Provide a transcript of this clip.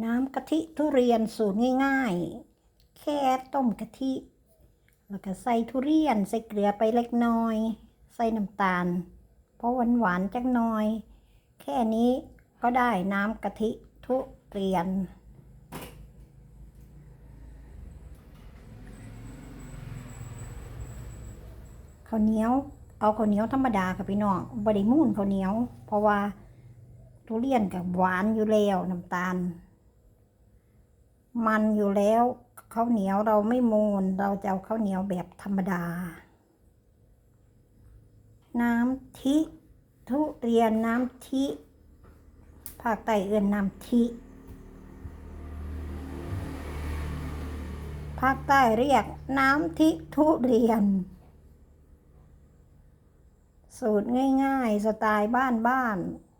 น้ำกะทิทุเรียนสูตรง่าย ๆ แค่ต้มกะทิ แล้วก็ใส่ทุเรียนใส่เกลือไปเล็กน้อย ใส่น้ำตาล เพราะหวานหวานๆจักหน่อย แค่นี้ก็ได้น้ำกะทิทุเรียน ข้าวเหนียว เอาข้าวเหนียวธรรมดาค่ะพี่น้องบดิมูนข้าวเหนียว เพราะว่าทุเรียนกับหวานอยู่แล้วน้ำตาล มันอยู่แล้วข้าวเหนียวเราไม่มูนเราจะเอาข้าวเหนียวแบบธรรมดา น้ำทิ ทุเรียนน้ำทิภาคใต้เอื่นน้ำทิภาคใต้เรียกน้ำทิทุเรียน สูตรง่ายๆ สไตล์บ้านๆ